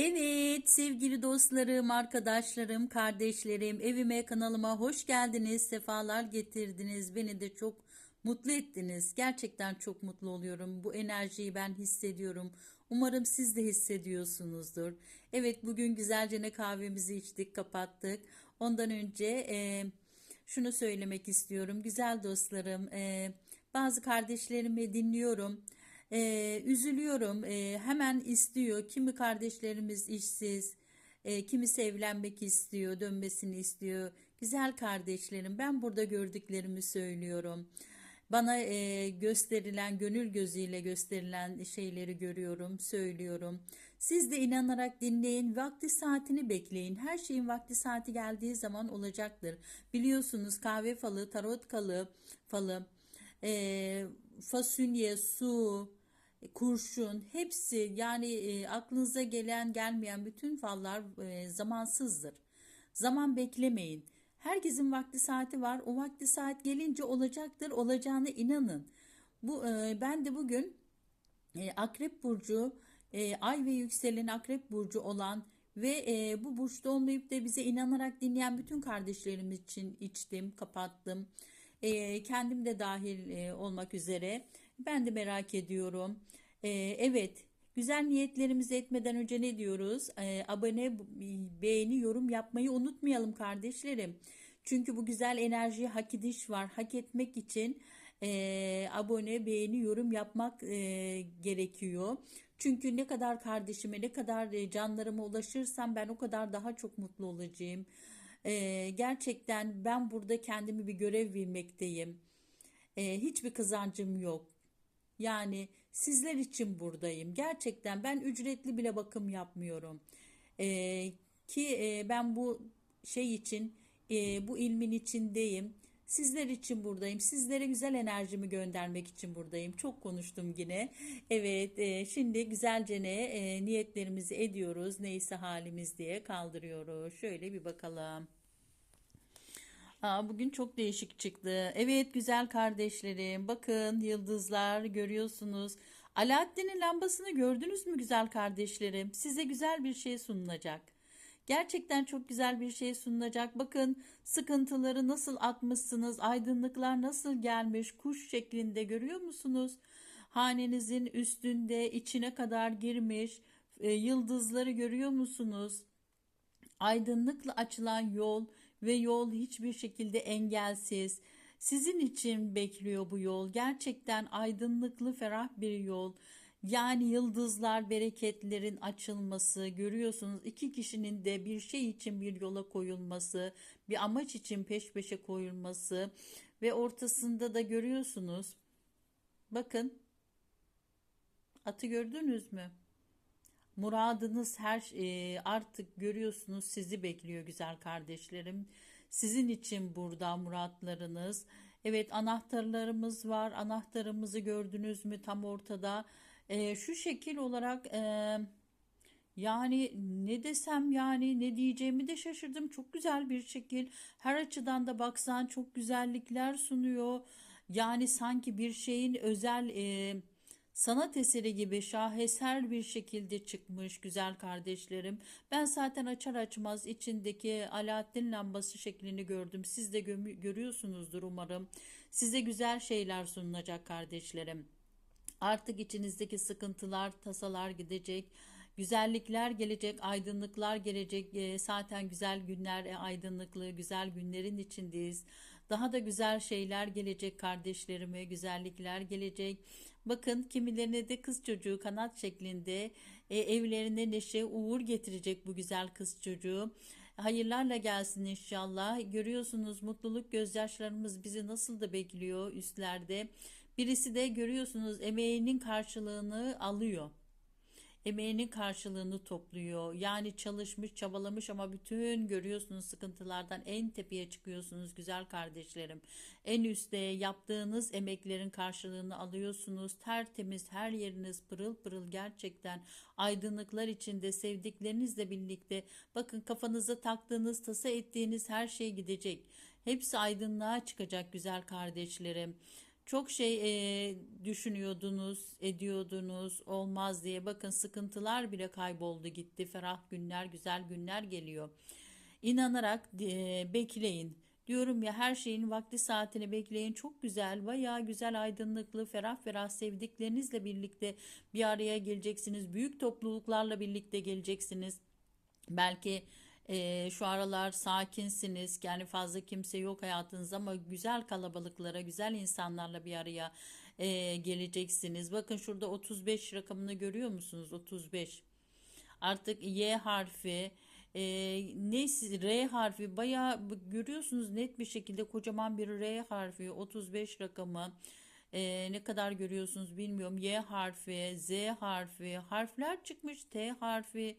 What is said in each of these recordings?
Evet sevgili dostlarım, arkadaşlarım, kardeşlerim, evime, kanalıma hoş geldiniz, sefalar getirdiniz. Beni de çok mutlu ettiniz. Gerçekten çok mutlu oluyorum. Bu enerjiyi ben hissediyorum. Umarım siz de hissediyorsunuzdur. Evet bugün güzelce ne kahvemizi içtik, kapattık. Ondan önce e, şunu söylemek istiyorum. Güzel dostlarım, e, bazı kardeşlerimi dinliyorum. Ee, üzülüyorum. Ee, hemen istiyor. Kimi kardeşlerimiz işsiz, e, kimisi evlenmek istiyor, dönmesini istiyor. Güzel kardeşlerim, ben burada gördüklerimi söylüyorum. Bana e, gösterilen, gönül gözüyle gösterilen şeyleri görüyorum, söylüyorum. Siz de inanarak dinleyin, vakti saatini bekleyin. Her şeyin vakti saati geldiği zaman olacaktır. Biliyorsunuz kahve falı, tarot kalı, falı, e, fasulye, su, kurşun hepsi yani e, aklınıza gelen gelmeyen bütün fallar e, zamansızdır. Zaman beklemeyin. Herkesin vakti saati var. O vakti saat gelince olacaktır. Olacağına inanın. Bu e, ben de bugün e, Akrep burcu, e, Ay ve yükselen Akrep burcu olan ve e, bu burçta olmayıp da bize inanarak dinleyen bütün kardeşlerimiz için içtim, kapattım. E, kendim de dahil e, olmak üzere. Ben de merak ediyorum. E, evet, güzel niyetlerimizi etmeden önce ne diyoruz? E, abone, beğeni, yorum yapmayı unutmayalım kardeşlerim. Çünkü bu güzel enerjiyi hak ediş var. Hak etmek için e, abone, beğeni, yorum yapmak e, gerekiyor. Çünkü ne kadar kardeşime, ne kadar e, canlarıma ulaşırsam ben o kadar daha çok mutlu olacağım. E, gerçekten ben burada kendimi bir görev bilmekteyim. E, hiçbir kazancım yok. Yani sizler için buradayım. Gerçekten ben ücretli bile bakım yapmıyorum. E, ki e, ben bu şey için, e, bu ilmin içindeyim. Sizler için buradayım. Sizlere güzel enerjimi göndermek için buradayım. Çok konuştum yine. Evet, e, şimdi güzelce ne e, niyetlerimizi ediyoruz. Neyse halimiz diye kaldırıyoruz. Şöyle bir bakalım. Aa, bugün çok değişik çıktı. Evet güzel kardeşlerim. Bakın yıldızlar görüyorsunuz. Alaaddin'in lambasını gördünüz mü güzel kardeşlerim? Size güzel bir şey sunulacak. Gerçekten çok güzel bir şey sunulacak. Bakın sıkıntıları nasıl atmışsınız, aydınlıklar nasıl gelmiş, kuş şeklinde görüyor musunuz? Hanenizin üstünde içine kadar girmiş e, yıldızları görüyor musunuz? Aydınlıkla açılan yol ve yol hiçbir şekilde engelsiz. Sizin için bekliyor bu yol. Gerçekten aydınlıklı, ferah bir yol. Yani yıldızlar, bereketlerin açılması, görüyorsunuz iki kişinin de bir şey için bir yola koyulması, bir amaç için peş peşe koyulması ve ortasında da görüyorsunuz. Bakın, atı gördünüz mü? Muradınız her e, artık görüyorsunuz sizi bekliyor güzel kardeşlerim. Sizin için burada muratlarınız. Evet anahtarlarımız var. Anahtarımızı gördünüz mü tam ortada. E, şu şekil olarak e, yani ne desem yani ne diyeceğimi de şaşırdım. Çok güzel bir şekil. Her açıdan da baksan çok güzellikler sunuyor. Yani sanki bir şeyin özel e, sanat eseri gibi şaheser bir şekilde çıkmış güzel kardeşlerim. Ben zaten açar açmaz içindeki Alaaddin lambası şeklini gördüm. Siz de görüyorsunuzdur umarım. Size güzel şeyler sunulacak kardeşlerim. Artık içinizdeki sıkıntılar, tasalar gidecek. Güzellikler gelecek, aydınlıklar gelecek. E, zaten güzel günler, e, aydınlıklı, güzel günlerin içindeyiz. Daha da güzel şeyler gelecek kardeşlerime, güzellikler gelecek. Bakın kimilerine de kız çocuğu kanat şeklinde e, evlerine neşe, uğur getirecek bu güzel kız çocuğu. Hayırlarla gelsin inşallah. Görüyorsunuz mutluluk gözyaşlarımız bizi nasıl da bekliyor üstlerde. Birisi de görüyorsunuz emeğinin karşılığını alıyor emeğinin karşılığını topluyor. Yani çalışmış, çabalamış ama bütün görüyorsunuz sıkıntılardan en tepeye çıkıyorsunuz güzel kardeşlerim. En üstte yaptığınız emeklerin karşılığını alıyorsunuz. Tertemiz her yeriniz pırıl pırıl gerçekten aydınlıklar içinde sevdiklerinizle birlikte bakın kafanıza taktığınız, tasa ettiğiniz her şey gidecek. Hepsi aydınlığa çıkacak güzel kardeşlerim. Çok şey e, düşünüyordunuz, ediyordunuz, olmaz diye. Bakın sıkıntılar bile kayboldu gitti. Ferah günler, güzel günler geliyor. İnanarak e, bekleyin. Diyorum ya her şeyin vakti saatini bekleyin. Çok güzel, bayağı güzel aydınlıklı, ferah ferah sevdiklerinizle birlikte bir araya geleceksiniz. Büyük topluluklarla birlikte geleceksiniz. Belki e, şu aralar sakinsiniz, yani fazla kimse yok hayatınızda ama güzel kalabalıklara, güzel insanlarla bir araya e, geleceksiniz. Bakın şurada 35 rakamını görüyor musunuz? 35. Artık Y harfi, e, neyse R harfi bayağı görüyorsunuz net bir şekilde kocaman bir R harfi, 35 rakamı. E, ne kadar görüyorsunuz bilmiyorum. Y harfi, Z harfi, harfler çıkmış. T harfi,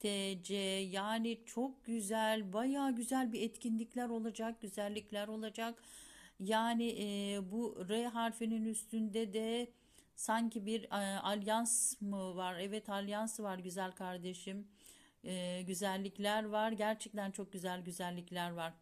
T, C yani çok güzel, bayağı güzel bir etkinlikler olacak, güzellikler olacak. Yani e, bu R harfinin üstünde de sanki bir e, alyans mı var? Evet alyansı var güzel kardeşim. E, güzellikler var. Gerçekten çok güzel güzellikler var.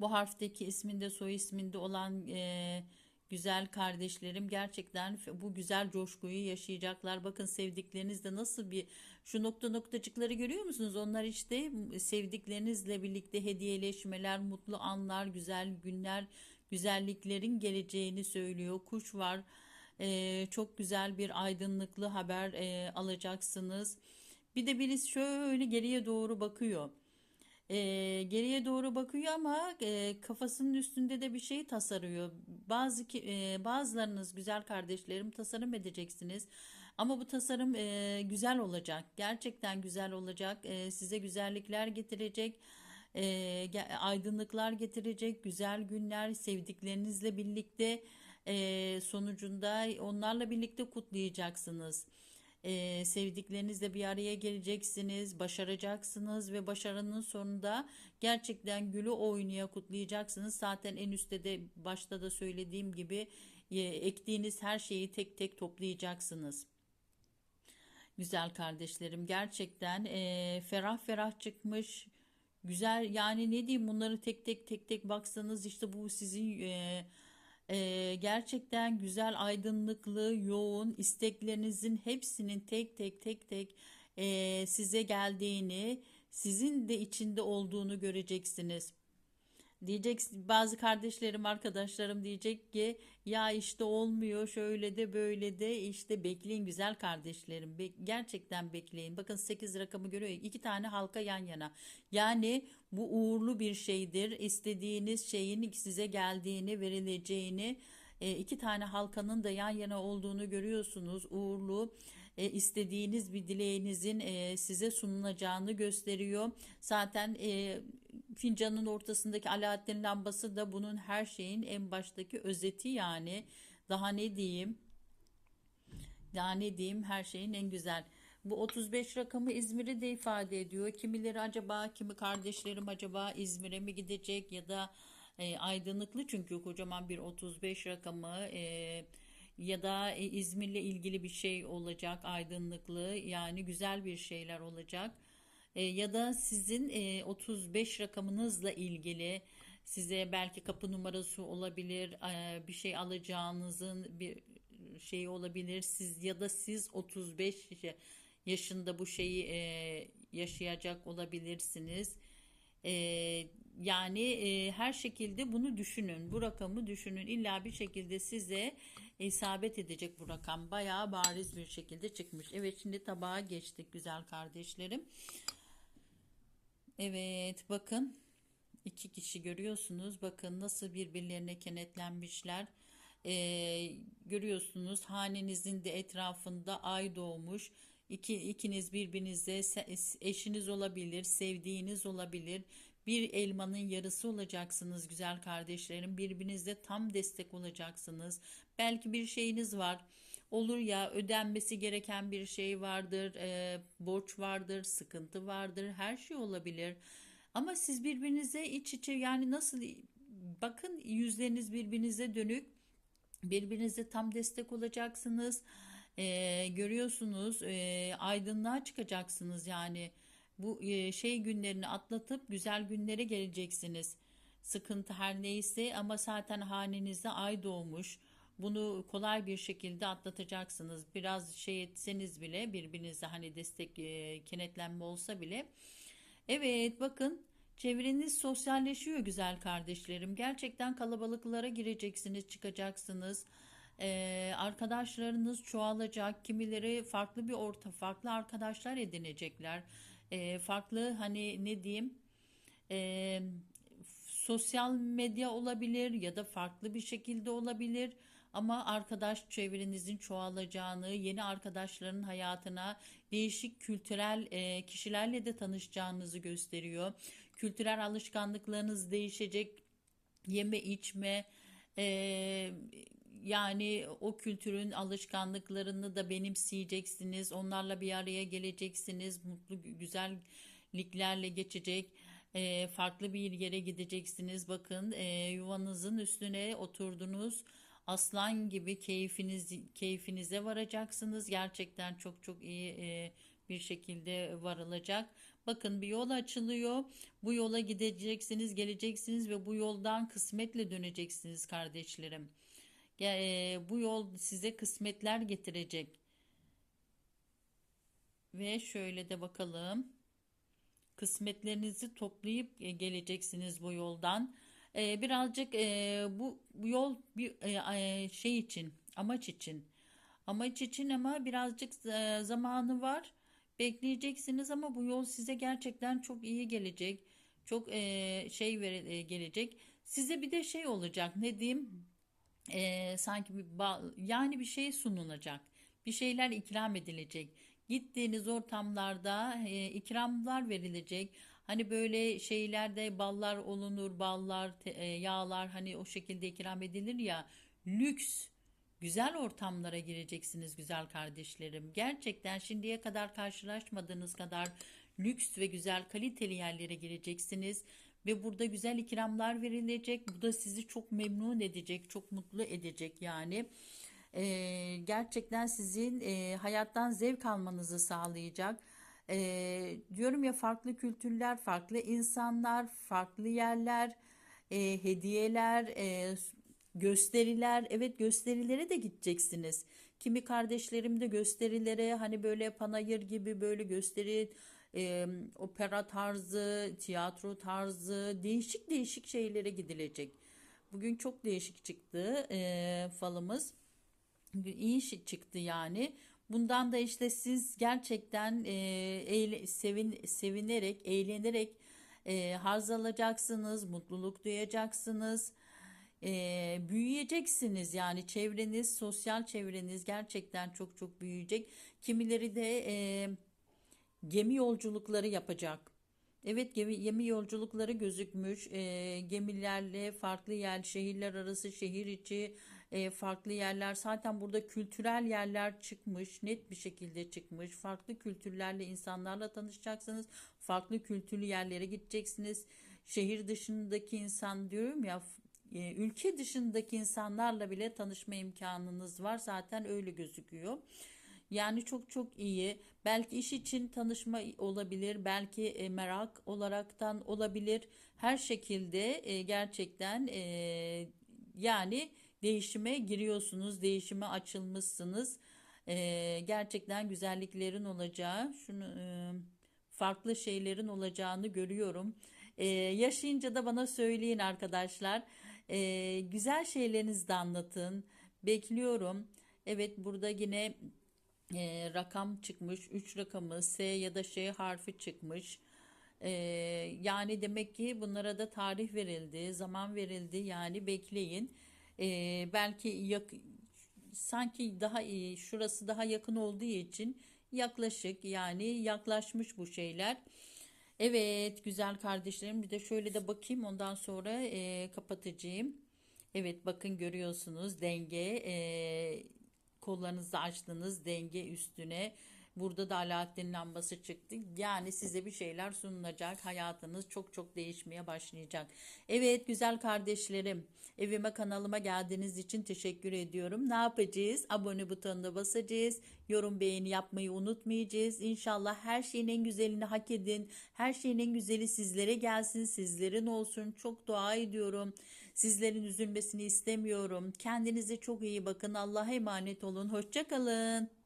Bu harfteki isminde soy isminde olan e, güzel kardeşlerim gerçekten bu güzel coşkuyu yaşayacaklar. Bakın sevdiklerinizle nasıl bir şu nokta noktacıkları görüyor musunuz? Onlar işte sevdiklerinizle birlikte hediyeleşmeler, mutlu anlar, güzel günler, güzelliklerin geleceğini söylüyor. Kuş var. E, çok güzel bir aydınlıklı haber e, alacaksınız. Bir de birisi şöyle geriye doğru bakıyor. Ee, geriye doğru bakıyor ama e, kafasının üstünde de bir şey tasarıyor. Bazı e, bazılarınız güzel kardeşlerim tasarım edeceksiniz. Ama bu tasarım e, güzel olacak. Gerçekten güzel olacak. E, size güzellikler getirecek. E, aydınlıklar getirecek. Güzel günler sevdiklerinizle birlikte e, sonucunda onlarla birlikte kutlayacaksınız. Ee, sevdiklerinizle bir araya geleceksiniz, başaracaksınız ve başarının sonunda gerçekten gülü oynaya kutlayacaksınız. Zaten en üstte de başta da söylediğim gibi e, ektiğiniz her şeyi tek tek toplayacaksınız. Güzel kardeşlerim gerçekten e, ferah ferah çıkmış. Güzel yani ne diyeyim bunları tek tek tek tek baksanız işte bu sizin e, e, gerçekten güzel aydınlıklı yoğun isteklerinizin hepsinin tek tek tek tek e, size geldiğini sizin de içinde olduğunu göreceksiniz. Diyecek bazı kardeşlerim, arkadaşlarım diyecek ki ya işte olmuyor şöyle de böyle de işte bekleyin güzel kardeşlerim. Be- gerçekten bekleyin. Bakın 8 rakamı görüyor. iki tane halka yan yana. Yani bu uğurlu bir şeydir. İstediğiniz şeyin size geldiğini, verileceğini e, iki tane halkanın da yan yana olduğunu görüyorsunuz. Uğurlu e, istediğiniz bir dileğinizin e, size sunulacağını gösteriyor. Zaten e, fincanın ortasındaki Alaaddin lambası da bunun her şeyin en baştaki özeti yani. Daha ne diyeyim? Daha ne diyeyim? Her şeyin en güzel. Bu 35 rakamı İzmir'i de ifade ediyor. Kimileri acaba, kimi kardeşlerim acaba İzmir'e mi gidecek ya da e, aydınlıklı çünkü kocaman bir 35 rakamı e, ya da e, İzmir'le ilgili bir şey olacak aydınlıklı yani güzel bir şeyler olacak. E, ya da sizin e, 35 rakamınızla ilgili size belki kapı numarası olabilir, e, bir şey alacağınızın bir şey olabilir. Siz ya da siz 35 yaşında bu şeyi e, yaşayacak olabilirsiniz. E, yani e, her şekilde bunu düşünün. Bu rakamı düşünün. İlla bir şekilde size isabet edecek bu rakam. Bayağı bariz bir şekilde çıkmış. Evet şimdi tabağa geçtik güzel kardeşlerim. Evet bakın iki kişi görüyorsunuz. Bakın nasıl birbirlerine kenetlenmişler. Ee, görüyorsunuz hanenizin de etrafında ay doğmuş. İki, ikiniz birbirinize eşiniz olabilir, sevdiğiniz olabilir. Bir elmanın yarısı olacaksınız güzel kardeşlerim. Birbirinize tam destek olacaksınız. Belki bir şeyiniz var. Olur ya ödenmesi gereken bir şey vardır, e, borç vardır, sıkıntı vardır, her şey olabilir. Ama siz birbirinize iç içe yani nasıl bakın yüzleriniz birbirinize dönük, birbirinize tam destek olacaksınız. E, görüyorsunuz e, aydınlığa çıkacaksınız yani bu e, şey günlerini atlatıp güzel günlere geleceksiniz. sıkıntı her neyse ama zaten hanenizde ay doğmuş. Bunu kolay bir şekilde atlatacaksınız. Biraz şey etseniz bile birbirinize hani destek e, kenetlenme olsa bile. Evet bakın çevreniz sosyalleşiyor güzel kardeşlerim. Gerçekten kalabalıklara gireceksiniz, çıkacaksınız. Ee, arkadaşlarınız çoğalacak. Kimileri farklı bir orta, farklı arkadaşlar edinecekler. Ee, farklı hani ne diyeyim? Ee, sosyal medya olabilir ya da farklı bir şekilde olabilir. Ama arkadaş çevrenizin çoğalacağını, yeni arkadaşların hayatına değişik kültürel e, kişilerle de tanışacağınızı gösteriyor. Kültürel alışkanlıklarınız değişecek, yeme içme, e, yani o kültürün alışkanlıklarını da benimseyeceksiniz. Onlarla bir araya geleceksiniz. Mutlu, güzelliklerle geçecek. E, farklı bir yere gideceksiniz. Bakın e, yuvanızın üstüne oturdunuz. Aslan gibi keyfiniz keyfinize varacaksınız. Gerçekten çok çok iyi e, bir şekilde varılacak. Bakın bir yol açılıyor. Bu yola gideceksiniz, geleceksiniz ve bu yoldan kısmetle döneceksiniz kardeşlerim. E, bu yol size kısmetler getirecek. Ve şöyle de bakalım. Kısmetlerinizi toplayıp e, geleceksiniz bu yoldan. E, birazcık e, bu, bu yol bir e, şey için, amaç için. Amaç için ama birazcık e, zamanı var. Bekleyeceksiniz ama bu yol size gerçekten çok iyi gelecek. Çok e, şey ver, e, gelecek. Size bir de şey olacak. Ne diyeyim? e, sanki bir yani bir şey sunulacak. Bir şeyler ikram edilecek. Gittiğiniz ortamlarda e, ikramlar verilecek. Hani böyle şeylerde ballar olunur, ballar, e, yağlar hani o şekilde ikram edilir ya. Lüks, güzel ortamlara gireceksiniz güzel kardeşlerim. Gerçekten şimdiye kadar karşılaşmadığınız kadar lüks ve güzel kaliteli yerlere gireceksiniz ve burada güzel ikramlar verilecek. Bu da sizi çok memnun edecek, çok mutlu edecek yani. Ee, gerçekten sizin e, hayattan zevk almanızı sağlayacak. Ee, diyorum ya farklı kültürler, farklı insanlar, farklı yerler, e, hediyeler, e, gösteriler. Evet gösterilere de gideceksiniz. Kimi kardeşlerim de gösterilere hani böyle panayır gibi böyle gösteri e, opera tarzı, tiyatro tarzı değişik değişik şeylere gidilecek. Bugün çok değişik çıktı e, falımız. İyi çıktı yani. Bundan da işte siz gerçekten e, eyle, sevin, sevinerek, eğlenerek e, haz alacaksınız, mutluluk duyacaksınız. E, büyüyeceksiniz yani çevreniz, sosyal çevreniz gerçekten çok çok büyüyecek. Kimileri de e, gemi yolculukları yapacak. Evet gemi, gemi yolculukları gözükmüş. E, gemilerle farklı yer, şehirler arası, şehir içi e, farklı yerler. Zaten burada kültürel yerler çıkmış, net bir şekilde çıkmış. Farklı kültürlerle insanlarla tanışacaksınız. Farklı kültürlü yerlere gideceksiniz. Şehir dışındaki insan diyorum ya, e, ülke dışındaki insanlarla bile tanışma imkanınız var. Zaten öyle gözüküyor. Yani çok çok iyi. Belki iş için tanışma olabilir, belki e, merak olaraktan olabilir. Her şekilde e, gerçekten e, yani değişime giriyorsunuz, değişime açılmışsınız. E, gerçekten güzelliklerin olacağı, şunu e, farklı şeylerin olacağını görüyorum. E, yaşayınca da bana söyleyin arkadaşlar. E, güzel şeylerinizi de anlatın. Bekliyorum. Evet burada yine e, rakam çıkmış. 3 rakamı S ya da Ş harfi çıkmış. E, yani demek ki bunlara da tarih verildi, zaman verildi. Yani bekleyin. E, belki yak, sanki daha iyi, şurası daha yakın olduğu için yaklaşık yani yaklaşmış bu şeyler. Evet güzel kardeşlerim bir de şöyle de bakayım ondan sonra e, kapatacağım. Evet bakın görüyorsunuz denge e, kollarınızı açtınız denge üstüne Burada da Alaaddin lambası çıktı. Yani size bir şeyler sunulacak. Hayatınız çok çok değişmeye başlayacak. Evet güzel kardeşlerim. Evime kanalıma geldiğiniz için teşekkür ediyorum. Ne yapacağız? Abone butonuna basacağız. Yorum beğeni yapmayı unutmayacağız. İnşallah her şeyin en güzelini hak edin. Her şeyin en güzeli sizlere gelsin. Sizlerin olsun. Çok dua ediyorum. Sizlerin üzülmesini istemiyorum. Kendinize çok iyi bakın. Allah'a emanet olun. Hoşçakalın.